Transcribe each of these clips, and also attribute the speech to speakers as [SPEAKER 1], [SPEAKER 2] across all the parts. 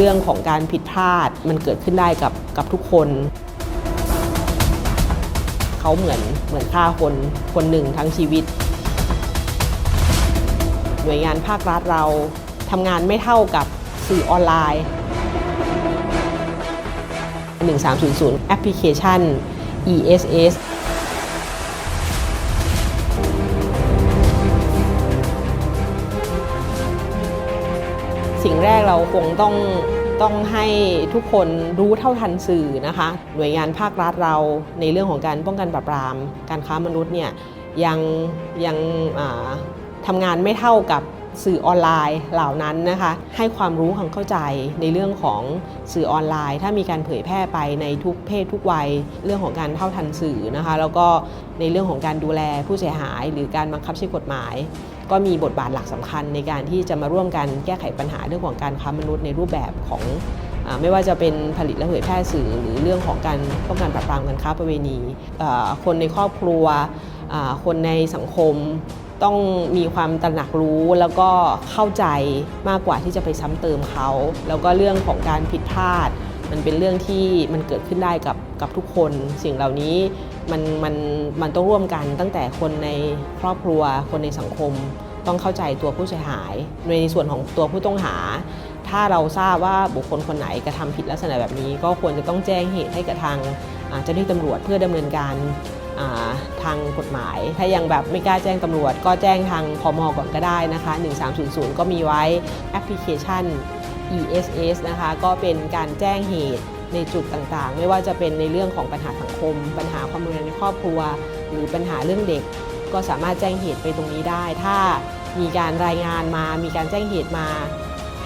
[SPEAKER 1] เรื่องของการผิดพลาดมันเกิดขึ้นได้กับกับทุกคน เขาเหมือนเหมือนฆ่าคนคนหนึ่งทั้งชีวิต หน่วยงานภาครัฐเราทำงานไม่เท่ากับสื่อออนไลน์ 1300 แอปพลิเคชัน ESS สิ่งแรกเราคงต้องต้องให้ทุกคนรู้เท่าทันสื่อนะคะ หน่วยงานภาครัฐเราในเรื่องของการป้องกันปราบปรามการค้ามนุษย์เนี่ยยังยังทำงานไม่เท่ากับสื่อออนไลน์เหล่านั้นนะคะ ให้ความรู้ความเข้าใจในเรื่องของสื่อออนไลน์ ถ้ามีการเผยแพร่ไปในทุกเพศทุกวัยเรื่องของการเท่าทันสื่อนะคะ แล้วก็ในเรื่องของการดูแลผู้เสียหาย หรือการบังคับใช้กฎหมาย ก็มีบทบาทหลักสำคัญในการที่จะมาร่วมกันแก้ไขปัญหาเรื่องของการค้ามนุษย์ในรูปแบบของอไม่ว่าจะเป็นผลิตและเผยแพร่สื่อ หรือเรื่องของการป้องกันปราบปรามการค้าประเวณี คนในครอบครัว คนในสังคมต้องมีความตระหนักรู้แล้วก็เข้าใจมากกว่าที่จะไปซ้ำเติมเขา แล้วก็เรื่องของการผิดพลาด มันเป็นเรื่องที่มันเกิดขึ้นได้กับกับทุกคน สิ่งเหล่านี้มันมันมันต้องร่วมกันตั้งแต่คนในครอบครัว คนในสังคม ต้องเข้าใจตัวผู้เสียหาย ในส่วนของตัวผู้ต้องหา ถ้าเราทราบว่าบุคคลคนไหนกระทำผิดลักษณะแบบนี้ ก็ควรจะต้องแจ้งเหตุให้กับทางเจ้าหน้าที่ตำรวจเพื่อดำเนินการทางกฎหมาย ถ้ายังแบบไม่กล้าแจ้งตำรวจ ก็แจ้งทางพมก่อนก็ได้นะคะ 1300 ก็มีไว้แอปพลิเคชัน ESS นะคะ ก็เป็นการแจ้งเหตุในจุดต่างๆ ไม่ว่าจะเป็นในเรื่องของปัญหาสังคม ปัญหาความรุนแรงในครอบครัว หรือปัญหาเรื่องเด็ก ก็สามารถแจ้งเหตุไปตรงนี้ได้ ถ้ามีการรายงานมา มีการแจ้งเหตุมา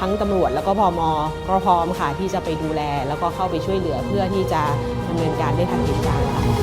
[SPEAKER 1] ทั้งตำรวจแล้วก็พมก็พร้อมค่ะที่จะไปดูแล แล้วก็เข้าไปช่วยเหลือเพื่อที่จะดำเนินการได้ทันเหตุการณ์ค่ะ